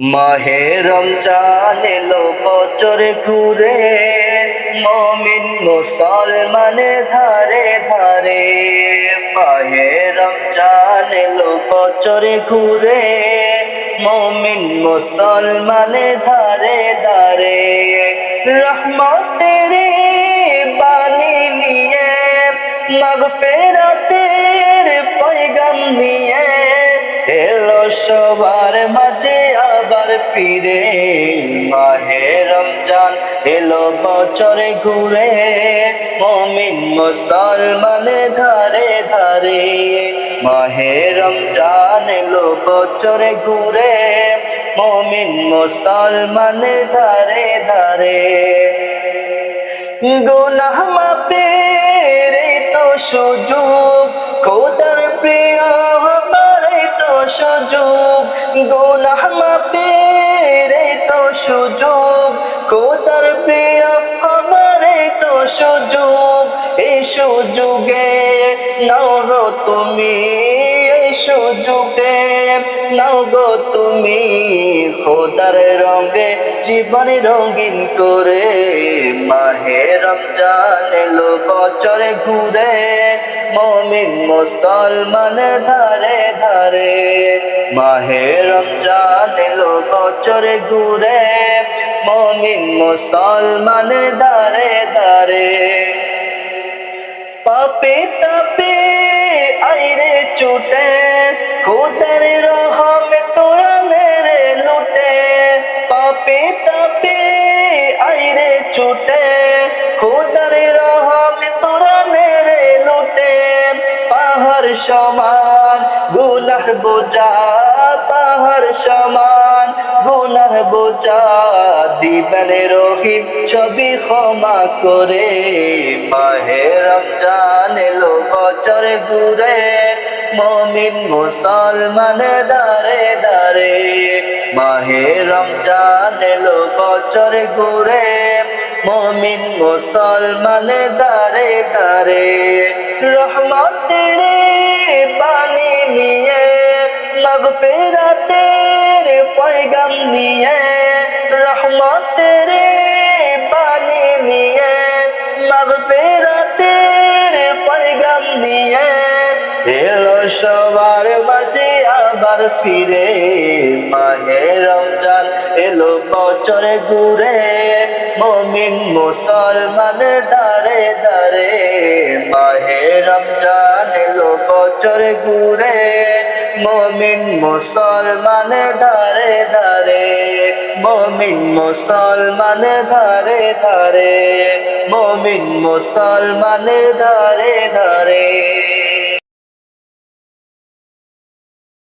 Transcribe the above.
মাহে রমজান এলো বছরে ঘুরে, মমিন মুসলমানে ধারে ধারে। মাহে রমজান এলো বছরে ঘুরে, মমিন মুসলমানে ধারে ধারে। রহমতের বাণী নিয়ে, মাগফেরাতের পয়গাম নিয়ে, এলো সবার মাঝে আবার ফিরে মাহে রমজান এলো বছরে ঘুরে, মমিন মুসলমানে ধারে ধারে মাহে রমজান এলো বছরে ঘুরে, মমিন মুসলমানে ধারে ধারে গুনাহ এই তো সুযোগ, খোদার প্রিয় তো সুযোগ, গুনাহ মাপের তো সুযোগ এই সুযোগে নাও গো তুমি এই সুযোগে নাও গো তুমি। খোদার রঙে জীবন রঙিন করে মাহে রমজান এলো বছরে ঘুরে, মমিন মুসলমান ধারে ধারে। মাহে রমজান এলো বছরে ঘুরে মমিন মুসলমান ধারে ধারে পাপে তাপে আইরে চুটে খোদার রহম তোরা মেরে লুটে। পাপে তাপে আইরে চুটে খোদার রহম তোরা মেরে লুটে। পাহাড় সমান, গুনার বোঝা পাহাড় সমান। গুনার বোঝা দিবেন রহিম, সবই ক্ষমা করে। মাহে রমজান এলো, বছরে ঘুরে। মমিন মুসলমান দারে দারে মাহে রমজান এলো, বছরে ঘুরে। মমিন মুসলমান দারে দারে রহমতের পানি নিয়ে মগফিরাতের পয়গাম নিয়ে, রহমতের পানি নিয়ে, মগফিরাতের পয়গাম নিয়ে এলো সবার মাঝে আবার ফিরে। মাহে রমজান এলো বছরে ঘুরে, মমিন মুসলমান দারে দারে মাহে রমজান এলো বছরে ঘুরে মমিন মুসলমান ধারে ধারে মমিন মুসলমান ধারে ধারে মমিন মুসলমান ধারে ধারে।